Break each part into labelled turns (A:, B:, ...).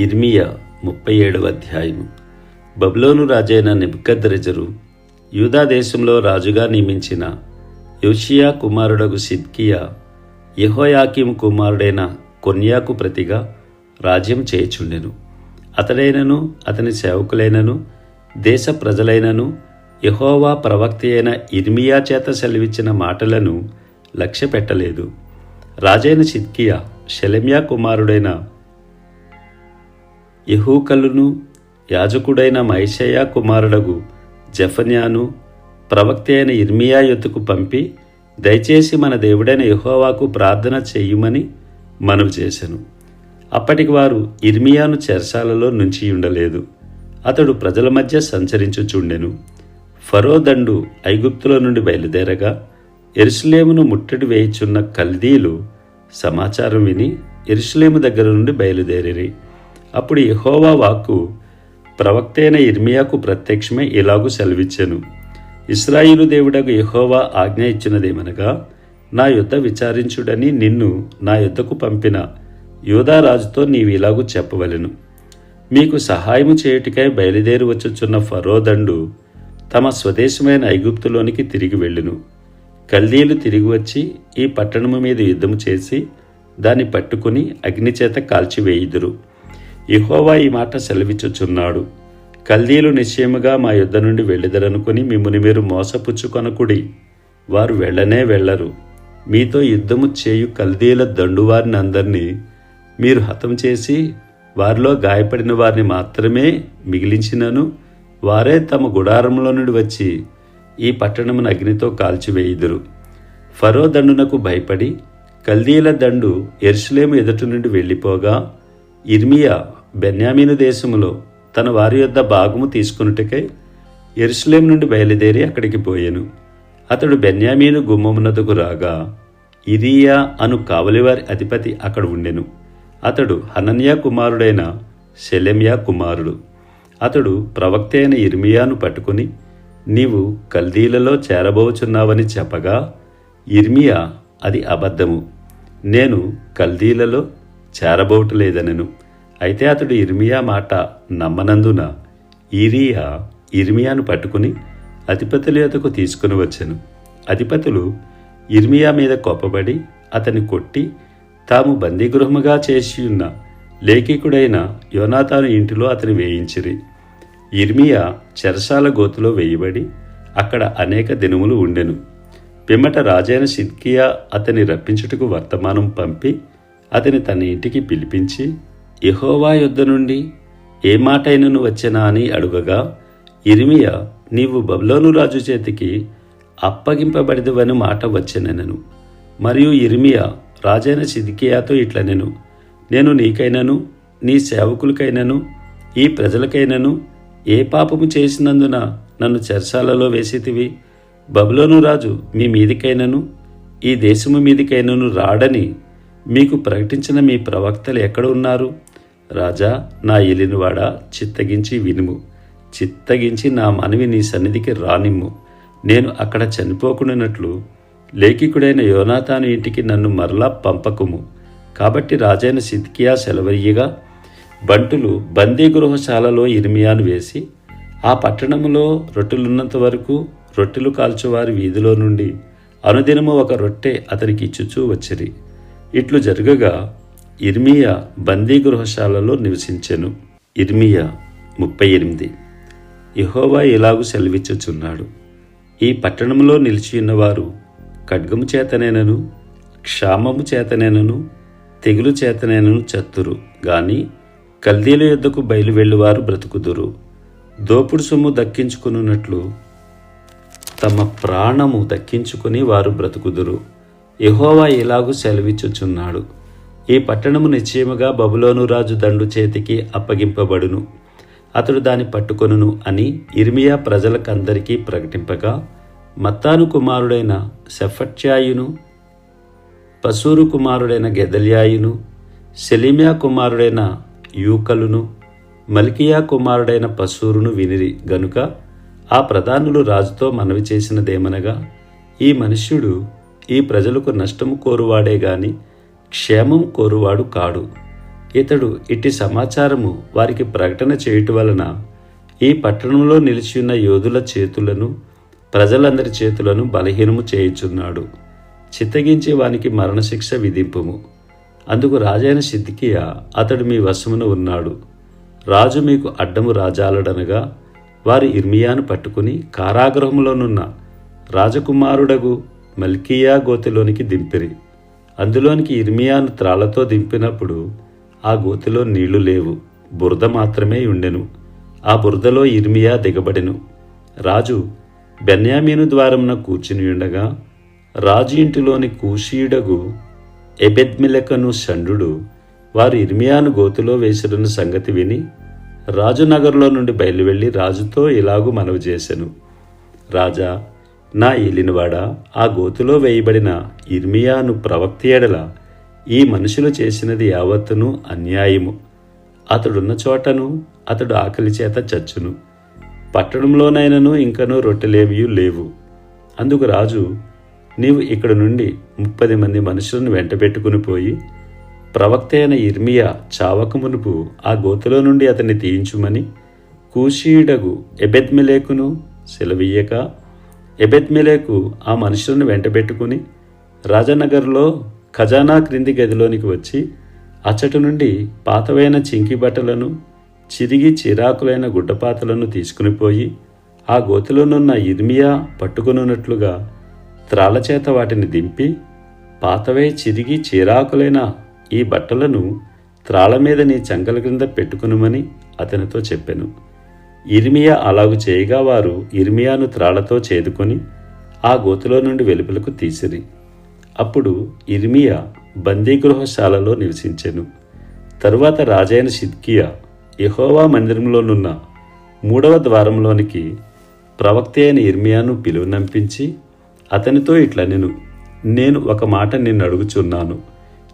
A: ఇర్మియా ముప్పై ఏడవ అధ్యాయము. బబులోను రాజైన నెబుకద్రెజరు యూదా దేశంలో రాజుగా నియమించిన యోషియా కుమారుడగు సిద్కియా యహోయాకిం కుమారుడైన కొన్యాకు ప్రతిగా రాజ్యం చేయుచుండెను. అతడైనను అతని సేవకులైనను దేశ ప్రజలైనను యెహోవా ప్రవక్త అయిన ఇర్మియా చేత సెలవిచ్చిన మాటలను లక్ష్యపెట్టలేదు. రాజైన సిద్కియా షెలెమ్యా కుమారుడైన యహూకలును యాజకుడైన మైషయ కుమారుడగు జఫన్యాను ప్రవక్త అయిన ఇర్మియా యొత్తుకు పంపి దయచేసి మన దేవుడైన యహోవాకు ప్రార్థన చెయ్యమని మనవి చేశాను అప్పటికి వారు ఇర్మియాను చెరసాలలో నుంచి ఉండలేదు అతడు ప్రజల మధ్య సంచరించుచుండెను ఫరో దండు ఐగుప్తుల నుండి బయలుదేరగా ఎరుసలేమును ముట్టడి వేయుచున్న కల్దీలు సమాచారం విని ఎరుసలేము దగ్గర నుండి బయలుదేరిరి. అప్పుడు ఇహోవా వాక్కు ప్రవక్త అయిన ఇర్మియాకు ప్రత్యక్షమే ఇలాగూ సెలవిచ్చెను. ఇస్రాయిలు దేవుడకు ఇహోవా ఆజ్ఞ ఇచ్చినదేమనగా నా యుద్ధ విచారించుడని నిన్ను నా యుద్ధకు పంపిన యోధారాజుతో నీవు ఇలాగూ చెప్పవలెను. మీకు సహాయము చేయుటికై బయలుదేరి వచ్చుచున్న ఫరోదండు తమ స్వదేశమైన ఐగుప్తులోనికి తిరిగి వెళ్ళును. కల్దీలు తిరిగి వచ్చి ఈ పట్టణము మీద యుద్ధము చేసి దాన్ని పట్టుకుని అగ్నిచేత కాల్చివేయుదురు. ఇహోవా ఈ మాట సెలవిచ్చుచున్నాడు. కల్దీలు నిశ్చయముగా మా యుద్ధ నుండి వెళ్ళిదరనుకుని మిమ్మల్ని మీరు మోసపుచ్చుకొనకుడి. వారు వెళ్ళనే వెళ్ళరు. మీతో యుద్ధము చేయు కల్దీల దండువారిని అందరినీ మీరు హతం చేసి వారిలో గాయపడిన వారిని మాత్రమే మిగిలించినను వారే తమ గుడారంలో నుండి వచ్చి ఈ పట్టణమును అగ్నితో కాల్చివేయుదురు. ఫరో దండునకు భయపడి కల్దీల దండు ఎర్సులేము ఎదుటి నుండి వెళ్ళిపోగా ఇర్మియా బెన్యామీను దేశములో తన వారి యొద్ద భాగము తీసుకున్నట్టుకై ఎరుసలేం నుండి బయలుదేరి అక్కడికి పోయాను. అతడు బెన్యామీను గుమ్మమునదుకు రాగా ఇరియా అను కావలివారి అధిపతి అక్కడ ఉండెను. అతడు హనన్యా కుమారుడైన షెలెమ్యా కుమారుడు. అతడు ప్రవక్త అయిన ఇర్మియాను పట్టుకుని నీవు కల్దీలలో చేరబోచున్నావని చెప్పగా ఇర్మియా అది అబద్ధము. నేను కల్దీలలో చేరబోవటలేదనెను అయితే అతడు ఇర్మియా మాట నమ్మనందున ఈరియా ఇర్మియాను పట్టుకుని అధిపతుల యొద్దకు తీసుకుని వచ్చాను. అధిపతులు ఇర్మియా మీద కోపబడి అతని కొట్టి తాము బందీగృహముగా చేసి ఉన్న లేఖికుడైన యోనాతాను ఇంటిలో అతని వేయించిరి. ఇర్మియా చెరసాల గోతులో వేయబడి అక్కడ అనేక దినములు ఉండెను. పిమ్మట రాజైన సిద్కియా అతని రప్పించుటకు వర్తమానం పంపి అతని తన ఇంటికి పిలిపించి యహోవా యొద్ద నుండి ఏ మాటైనను వచ్చెనా అని అడుగగా ఇర్మియా నీవు బబులోను రాజు చేతికి అప్పగింపబడిదవని మాట వచ్చెనెనను. మరియు ఇర్మియా రాజైన సిదికియాతో ఇట్లనెను నేను నీకైనను నీ సేవకులకైనను ఈ ప్రజలకైనను ఏ పాపము చేసినందున నన్ను చెరసాలలో వేసితివి? బబులోను రాజు మీ మీదికైనను ఈ దేశము మీదికైనను రాడని మీకు ప్రకటించిన మీ ప్రవక్తలు ఎక్కడ ఉన్నారు? రాజా నా ఎలినివాడ చిత్తగించి వినుము. చిత్తగించి నా మనవి నీ సన్నిధికి రానిమ్ము. నేను అక్కడ చనిపోకుండానట్లు లేఖికుడైన యోనాతాను ఇంటికి నన్ను మరలా పంపకుము. కాబట్టి రాజైన సిద్కియా సెలవయ్యగా బంటులు బందీ గృహశాలలో ఇర్మియాను వేసి ఆ పట్టణములో రొట్టెలున్నంత వరకు రొట్టెలు కాల్చువారి వీధిలో నుండి అనుదినము ఒక రొట్టె అతనికి ఇచ్చుచూ వచ్చిరి. ఇట్లు జరగగా ఇర్మియా బందీ గృహశాలలో నివసించెను. ఇర్మియా ముప్పై ఎనిమిది. యహోవా ఇలాగు సెలవిచ్చుచున్నాడు. ఈ పట్టణంలో నిలిచి ఉన్నవారు ఖడ్గము చేతనేనను క్షామము చేతనేనను తెగులు చేతనేనను చత్తురు. గాని కల్దీల యొద్దకు బయలువెళ్ళువారు బ్రతుకుదురు. దోపుడు సొమ్ము దక్కించుకున్నట్లు తమ ప్రాణము దక్కించుకుని వారు బ్రతుకుదురు. యహోవా ఇలాగు సెలవిచ్చుచున్నాడు. ఈ పట్టణము నిశ్చయముగా బబులోను రాజు దండు చేతికి అప్పగింపబడును. అతడు దాన్ని పట్టుకొనును అని ఇర్మియా ప్రజలకందరికీ ప్రకటింపగా మత్తాను కుమారుడైన సెఫట్యాయును పసూరు కుమారుడైన గెదల్యాయును సెలిమియా కుమారుడైన యూకలును మల్కియా కుమారుడైన పసూరును వినిరి గనుక ఆ ప్రధానులు రాజుతో మనవి చేసినదేమనగా ఈ మనుష్యుడు ఈ ప్రజలకు నష్టము కోరువాడే గాని క్షేమం కోరువాడు కాడు. ఇతడు ఇట్టి సమాచారము వారికి ప్రకటన చేయుట వలన ఈ పట్టణంలో నిలిచి ఉన్న యోధుల చేతులను ప్రజలందరి చేతులను బలహీనము చేయుచున్నాడు. చిత్తగించి వానికి మరణశిక్ష విధింపుము. అందుకు రాజైన సిద్ధికియ అతడు మీ వశమున ఉన్నాడు. రాజు మీకు అడ్డము రాజాలడనగా వారు ఇర్మియాను పట్టుకుని కారాగృహంలోనున్న రాజకుమారుడగు మల్కియా గోతిలోనికి దింపిరి. అందులోనికి ఇర్మియాను త్రాళ్ళతో దింపినప్పుడు ఆ గోతిలో నీళ్ళు లేవు. బురద మాత్రమే ఉండెను ఆ బురదలో ఇర్మియా దిగబడెను. రాజు బెన్యామీను ద్వారమున కూర్చుని ఉండగా రాజు ఇంటిలోని కూషీయుడగు ఎబెద్మిలకను షండు వారు ఇర్మియాను గోతిలో వేసిరున్న సంగతి విని రాజునగర్లో నుండి బయలువెళ్ళి రాజుతో ఇలాగూ మనవి చేశాను రాజా నా ఏలినవాడా ఆ గోతిలో వేయబడిన ఇర్మియాను ప్రవక్త ఎడల ఈ మనుషులు చేసినది యావత్తును అన్యాయము. అతడున్న చోటను అతడు ఆకలి చేత చచ్చును. పట్టణంలోనైనను ఇంకనూ రొట్టెలేవియూ లేవు. అందుకు రాజు నీవు ఇక్కడ నుండి ముప్పది మంది మనుషులను వెంటబెట్టుకుని పోయి ప్రవక్త అయిన ఇర్మియా చావక మునుపు ఆ గోతులో నుండి అతన్ని తీయించుమని కూషీయుడగు ఎబెద్మెలేకును సెలవీయక ఎబెత్మిలేకు ఆ మనుషులను వెంటబెట్టుకుని రాజనగర్లో ఖజానా క్రింది గదిలోనికి వచ్చి అచ్చటి నుండి పాతవైన చింకి బట్టలను చిరిగి చిరాకులైన గుడ్డపాతలను తీసుకుని పోయి ఆ గోతిలోనున్న ఇర్మియా పట్టుకునున్నట్లుగా త్రాలచేత వాటిని దింపి పాతవై చిరిగి చిరాకులైన ఈ బట్టలను త్రాళ్ళ మీద నీ చంకల క్రింద పెట్టుకునుమని అతనితో చెప్పాను. ఇర్మియా అలాగు చేయగా వారు ఇర్మియాను త్రాళ్ళతో చేదుకొని ఆ గోతిలో నుండి వెలుపలకు తీసిరి. అప్పుడు ఇర్మియా బందీగృహశాలలో నివసించెను. తరువాత రాజైన సిద్కియా యహోవా మందిరంలోనున్న మూడవ ద్వారంలోనికి ప్రవక్త అయిన ఇర్మియాను పిలువనంపించి అతనితో ఇట్లా నేను నేను ఒక మాట నిన్ను అడుగుచున్నాను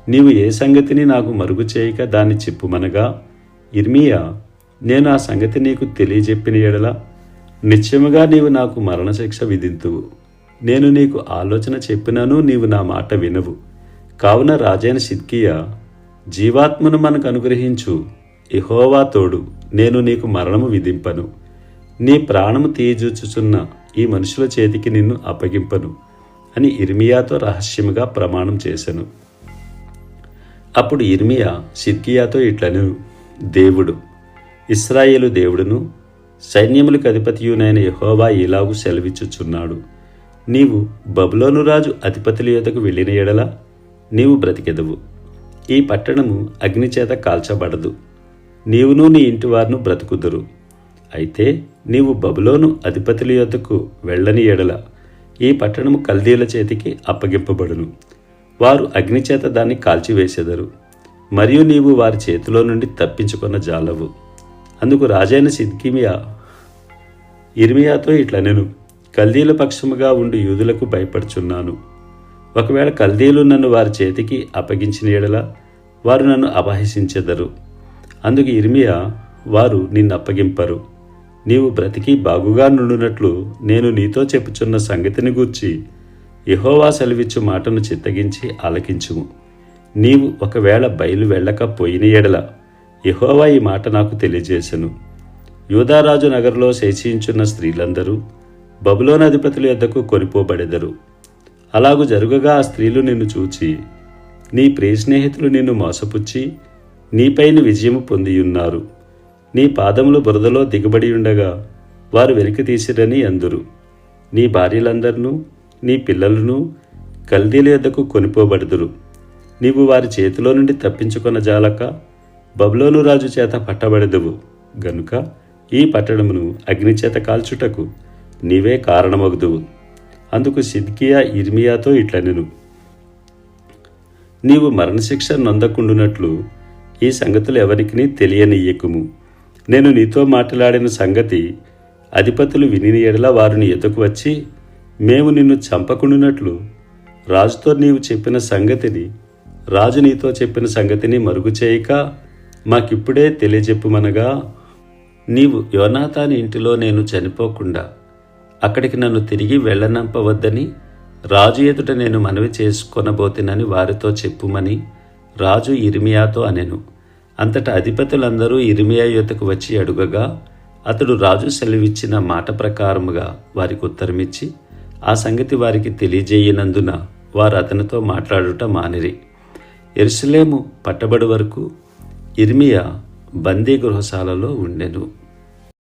A: నీవు ఏ సంగతిని నాకు మరుగు చేయక దాన్ని చెప్పుమనగా ఇర్మియా నేను ఆ సంగతి నీకు తెలియజెప్పిన ఎడల నిశ్చయముగా నీవు నాకు మరణశిక్ష విధింతువు. నేను నీకు ఆలోచన చెప్పినను నీవు నా మాట వినవు. కావున రాజైన సిద్కియా జీవాత్మను మనకు అనుగ్రహించు. ఇహోవా తోడు నేను నీకు మరణము విధింపను. నీ ప్రాణము తీయజూచుచున్న ఈ మనుషుల చేతికి నిన్ను అప్పగింపను అని ఇర్మియాతో రహస్యముగా ప్రమాణం చేశాను అప్పుడు ఇర్మియా సిద్కియాతో ఇట్లను దేవుడు ఇస్రాయేలు దేవుడును సైన్యములకు అధిపతియునైన యహోవా ఇలాగు సెలవిచ్చుచున్నాడు. నీవు బబులోను రాజు అధిపతుల యొద్దకు వెళ్ళిన ఎడల నీవు బ్రతికెదవు. ఈ పట్టణము అగ్నిచేత కాల్చబడదు. నీవును నీ ఇంటి వారును బ్రతుకుదురు. అయితే నీవు బబులోను అధిపతుల యొద్దకు వెళ్ళని ఎడల ఈ పట్టణము కల్దీల చేతికి అప్పగింపబడును. వారు అగ్నిచేత దాన్ని కాల్చివేసెదరు. మరియు నీవు వారి చేతిలో నుండి తప్పించుకున్న జాలవు. అందుకు రాజైన సిద్కిమియా ఇర్మియాతో ఇట్లా నేను కల్దీల పక్షముగా ఉండి యూదులకు భయపడుచున్నాను. ఒకవేళ కల్దీలు నన్ను వారి చేతికి అప్పగించిన ఎడల వారు నన్ను అపహసించెదరు. అందుకు ఇర్మియా వారు నిన్ను అప్పగింపరు. నీవు బ్రతికి బాగుగా నుండునట్లు నేను నీతో చెప్పుచున్న సంగతిని గూర్చి యహోవా సెలవిచ్చు మాటను చిత్తగించి ఆలకించుము. నీవు ఒకవేళ బయలు వెళ్ళక పోయిన ఎడల యహోవా ఈ మాట నాకు తెలియజేశను యూదారాజు నగర్లో శేషించున్న స్త్రీలందరూ బబులోనధిపతుల యొద్దకు కొనిపోబడెదరు. అలాగు జరుగగా ఆ స్త్రీలు నిన్ను చూచి నీ ప్రియ స్నేహితులు నిన్ను మోసపుచ్చి నీపైన విజయము పొందియున్నారు. నీ పాదములు బురదలో దిగబడి ఉండగా వారు వెనక్కి తీసిరని అందురు. నీ భార్యలందరినూ నీ పిల్లలను కల్దీల యొద్దకు కొనిపోబడుదురు. నీవు వారి చేతిలో నుండి తప్పించుకొన జాలక బబులోను రాజు చేత పట్టబడదువు. గనుక ఈ పట్టణమును అగ్నిచేత కాల్చుటకు నీవే కారణమగుదువు. అందుకు సిద్కియా ఇర్మియాతో ఇట్లనెను. నీవు మరణశిక్ష నొందకుండునట్లు ఈ సంగతులు ఎవరికి తెలియనియ్యకుము నేను నీతో మాట్లాడిన సంగతి అధిపతులు విని ఎడల వారిని ఎదుకు వచ్చి మేము నిన్ను చంపకుండునట్లు రాజుతో నీవు చెప్పిన సంగతిని రాజు నీతో చెప్పిన సంగతిని మరుగు చేయక మాకిప్పుడే తెలియజెప్పుమనగా నీవు యోనాథాని ఇంటిలో నేను చనిపోకుండా అక్కడికి నన్ను తిరిగి వెళ్ళనంపవద్దని రాజు ఎదుట నేను మనవి చేసుకొనబోతినని వారితో చెప్పుమని రాజు ఇర్మియాతో అనెను. అంతటా అధిపతులందరూ ఇరిమియా యుతకు వచ్చి అడుగగా అతడు రాజు సెలవిచ్చిన మాట ప్రకారముగా వారికి ఉత్తరమిచ్చి ఆ సంగతి వారికి తెలియజేయనందున వారు అతనితో మాట్లాడుట మానిరి. ఎరుసలేము పట్టబడి వరకు ఇర్మియా బందీ గృహశాలలో ఉండెను.